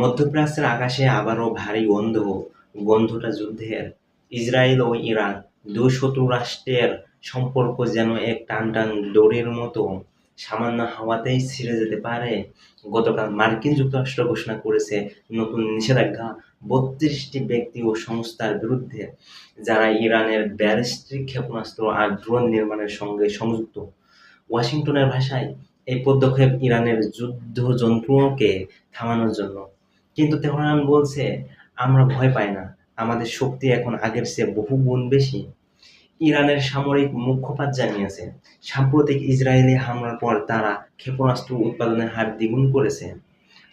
মধ্যপ্রাচ্যের আকাশে আবারও ভারী গন্ধ, গন্ধটা যুদ্ধের। ইসরায়েল ও ইরান দুই শত্রু রাষ্ট্রের সম্পর্ক যেন এক টান টান দড়ির মতো। সামান্য হাওয়াতেই ছিঁড়ে যেতে পারে। গতকাল মার্কিন যুক্তরাষ্ট্র ঘোষণা করেছে, নতুন নিষেধাজ্ঞা বত্রিশটি ব্যক্তি ও সংস্থার বিরুদ্ধে, যারা ইরানের ব্যালিস্টিক ক্ষেপণাস্ত্র আর ড্রোন নির্মাণের সঙ্গে সংযুক্ত। ওয়াশিংটনের ভাষায়, এই পদক্ষেপ ইরানের যুদ্ধ যুদ্ধযন্ত্রকে থামানোর জন্য। কিন্তু তেহরান বলছে, আমরা ভয় পাই না। আমাদের শক্তি এখন আগের চেয়ে বহু গুণ বেশি। ইরানের সামরিক মুখ্যপাত জানিয়েছে, সাম্প্রতিক ইসরায়েলি হামলার পর তারা ক্ষেপণাস্ত্র উৎপাদনের হার দ্বিগুণ করেছে।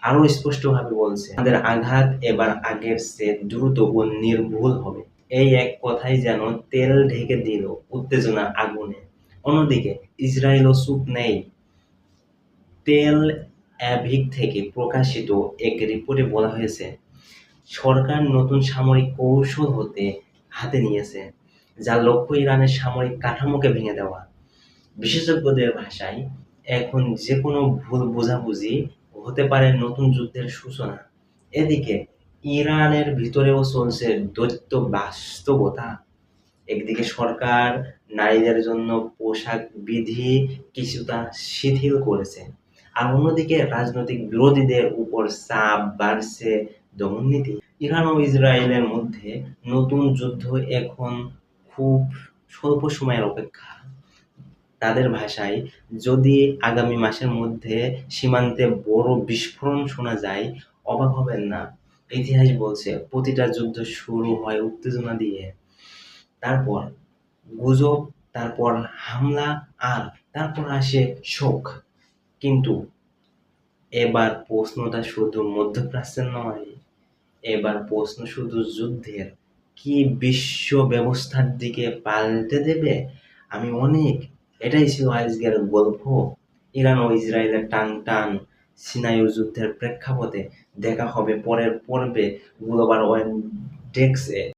আরও স্পষ্টভাবে বলছে, আমাদের আঘাত এবার আগের চেয়ে দ্রুত ও নির্ভুল হবে। এই এক কথাই যেন তেল ঢেকে দিল উত্তেজনা আগুনে। অন্যদিকে, ইসরায়েলও চুপ নেই। তেল অ্যাভিভ থেকে প্রকাশিত এক রিপোর্টে বলা হয়েছে, সরকার নতুন সামরিক কৌশল হতে হাতে নিয়েছে, যার লক্ষ্য ইরানের সামরিক কাঠামোকে ভেঙে দেওয়া। বিশেষজ্ঞদের ভাষায়, এখন যে কোনো ভুল বোঝাবুঝি হতে পারে নতুন যুদ্ধের সূচনা। এদিকে, ইরানের ভিতরেও চলছে দৈত্য বাস্তবতা। একদিকে সরকার নারীদের জন্য পোশাক বিধি কিছুটা শিথিল করেছে। আর অন্যদিকে রাজনৈতিক বিরোধীদের উপর চাপ বাড়ছে দমননীতি। ইরান ও ইসরায়েলের মধ্যে নতুন যুদ্ধ এখন খুব স্বল্প সময়ের অপেক্ষা। তাদের ভাষায়, যদি আগামী মাসের মধ্যে সীমান্তে বড় বিস্ফোরণ শোনা যায়, অবাক হবেন না। ইতিহাস বলছে, প্রতিটা যুদ্ধ শুরু হয় উত্তেজনা দিয়ে। তারপর গুজব, তারপর হামলা, আর তারপর আসে শোক। কিন্তু এবার প্রশ্নটা শুধু মধ্যপ্রাচ্যের নয়, এবার প্রশ্ন শুধু যুদ্ধের। কি বিশ্ব ব্যবস্থার দিকে পাল্টে দেবে? আমি অনেক, এটাই ছিল আজকের গল্প। ইরান ও ইসরায়েলের টান টান সিনায়ু যুদ্ধের প্রেক্ষাপটে দেখা হবে পরের পর্বে গ্লোবাল ওয়েব ডেস্কে